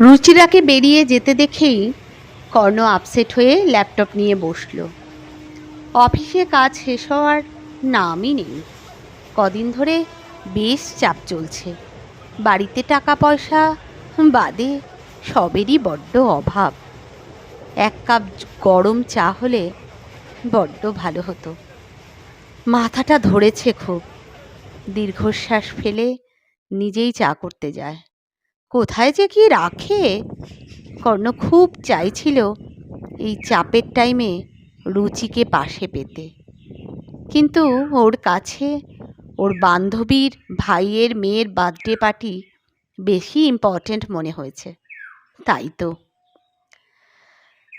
রুচিরাকে বেরিয়ে যেতে দেখেই কর্ণ আপসেট হয়ে ল্যাপটপ নিয়ে বসল। অফিসে কাজ শেষ হওয়ার নামই নেই। কদিন ধরে বেশ চাপ চলছে। বাড়িতে টাকা পয়সা বাদে সবেরই বড্ড অভাব। এক কাপ গরম চা হলে বড্ড ভালো হতো। মাথাটা ধরেছে খুব। দীর্ঘশ্বাস ফেলে নিজেই চা করতে যায়। কোথায় যে কি রাখে? কর্ণ খুব চাইছিল এই চাপের টাইমে রুচিকে পাশে পেতে। কিন্তু ওর কাছে ওর বান্ধবীর ভাইয়ের মেয়ের বার্থডে পার্টি বেশি ইম্পর্ট্যান্ট মনে হয়েছে। তাই তো।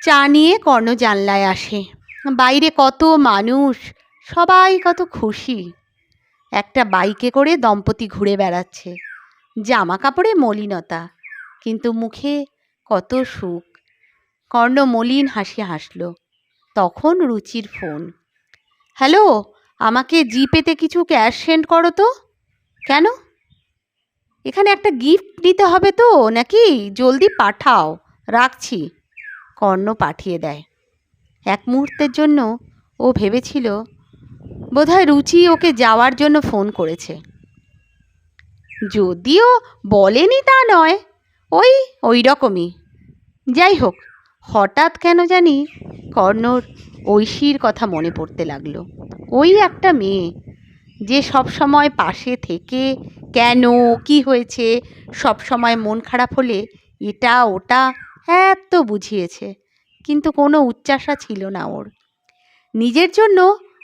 চা নিয়ে কর্ণ জানলায় আসে। বাইরে কত মানুষ, সবাই কত খুশি। একটা বাইকে করে দম্পতি ঘুরে বেড়াচ্ছে। জামা কাপড়ে মলিনতা, কিন্তু মুখে কত সুখ। কর্ণ মলিন হাসি হাসল। তখন রুচির ফোন, হ্যালো, আমাকে জিপেতে কিছু ক্যাশ সেন্ড করো তো? কেন? এখানে একটা গিফট দিতে হবে তো, নাকি? জলদি পাঠাও, রাখছি। কর্ণ পাঠিয়ে দেয়। এক মুহূর্তের জন্য ও ভেবেছিল, বোধহয় রুচি ওকে যাওয়ার জন্য ফোন করেছে। যদিও বলেনি তা নয়, ওই ওই রকমই। যাই হোক, হঠাৎ কেন জানি কর্ণর ঐশীর কথা মনে পড়তে লাগল। ওই একটা মেয়ে যে সব সময় পাশে থেকে কেন, কি হয়েছে, সব সময় মন খারাপ হলে এটা, ওটা এত বুঝিয়েছে, কিন্তু কোনো উচ্চাসা ছিল না ওর। নিজের জন্য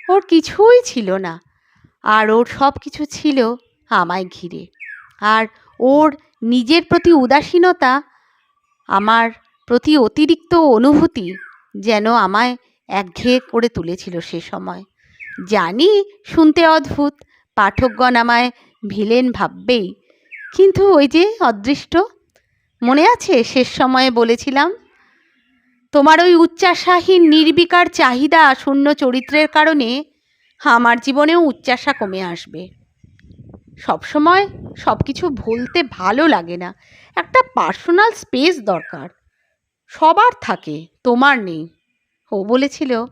ওর কিছুই ছিল না, আর ওর সব কিছু ছিল আমায় ঘিরে। আর ওর নিজের প্রতি উদাসীনতা আমার প্রতি অতিরিক্ত অনুভূতি যেন আমায় একঘেয়ে করে তুলেছিল সে সময়। জানি শুনতে অদ্ভুত, পাঠকগণ আমায় ভিলেন ভাববেই, কিন্তু ওই যে অদৃষ্ট, মনে আছে শেষ সময়ে বলেছিলাম, তোমার ওই উচ্চাসাহীন নির্বিকার চাহিদা শূন্য চরিত্রের কারণে আমার জীবনেও উচ্চাসা কমে আসবে। সবসময় সব কিছু ভুলতে ভালো লাগে না। একটা পার্সোনাল স্পেস দরকার। সবার থাকে, তোমার নেই। ও বলেছিল,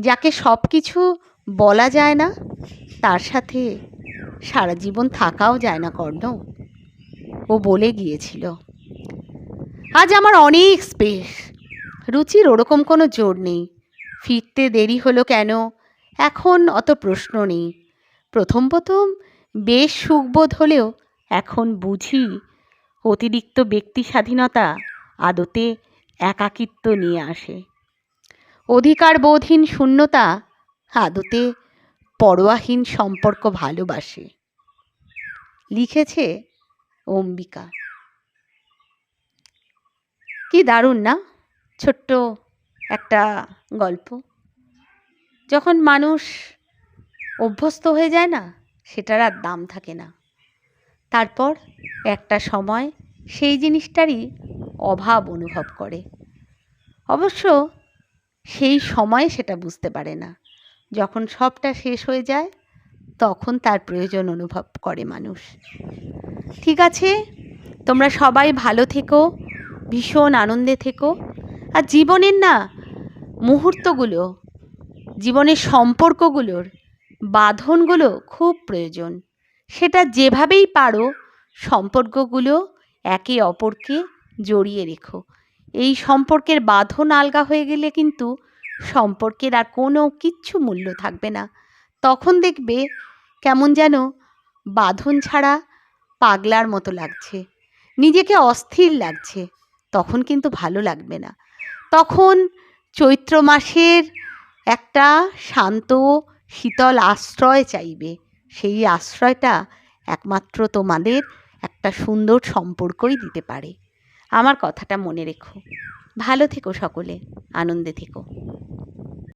যাকে সব কিছু বলা যায় না, তার সাথে সারা জীবন থাকাও যায় না কর্ণ। ও বলে গিয়েছিল, আজ আমার অনেক স্পেস রুচির ওরকম কোনো জোর নেই। ফিরতে দেরি হলো কেন? এখন অত প্রশ্ন নেই। প্রথম প্রথম বেশ সুখবোধ হলেও এখন বুঝি অতিরিক্ত ব্যক্তি স্বাধীনতা আদতে একাকিত্ব নিয়ে আসে। অধিকার বোধহীন শূন্যতা আদতে পরোয়াহীন সম্পর্ক ভালোবাসে, লিখেছে অম্বিকা। কি দারুণ না? ছোট্ট একটা গল্প। যখন মানুষ অভ্যস্ত হয়ে যায় না সেটার আর দাম থাকে না। তারপর একটা সময় সেই জিনিসটারই অভাব অনুভব করে। অবশ্য সেই সময় সেটা বুঝতে পারে না। যখন সবটা শেষ হয়ে যায়, তখন তার প্রয়োজন অনুভব করে মানুষ। ঠিক আছে, তোমরা সবাই ভালো থেকো, ভীষণ আনন্দে থেকো। আর জীবনের না মুহূর্তগুলো, জীবনের সম্পর্কগুলোর বাঁধনগুলো খুব প্রয়োজন। সেটা যেভাবেই পারো, সম্পর্কগুলো একে অপরকে জড়িয়ে রেখো। এই সম্পর্কের বাঁধন আলগা হয়ে গেলে কিন্তু সম্পর্কের আর কোনো কিচ্ছু মূল্য থাকবে না। তখন দেখবে কেমন যেন বাঁধন ছাড়া পাগলার মতো লাগছে। নিজেকে অস্থির লাগছে। তখন কিন্তু ভালো লাগবে না। তখন চৈত্র মাসের একটা শান্ত শীতল আশ্রয় চাইবে। সেই আশ্রয়টা একমাত্র তোমাদের একটা সুন্দর সম্পর্কই দিতে পারে। আমার কথাটা মনে রেখো। ভালো থেকো সকলে। আনন্দে থেকো।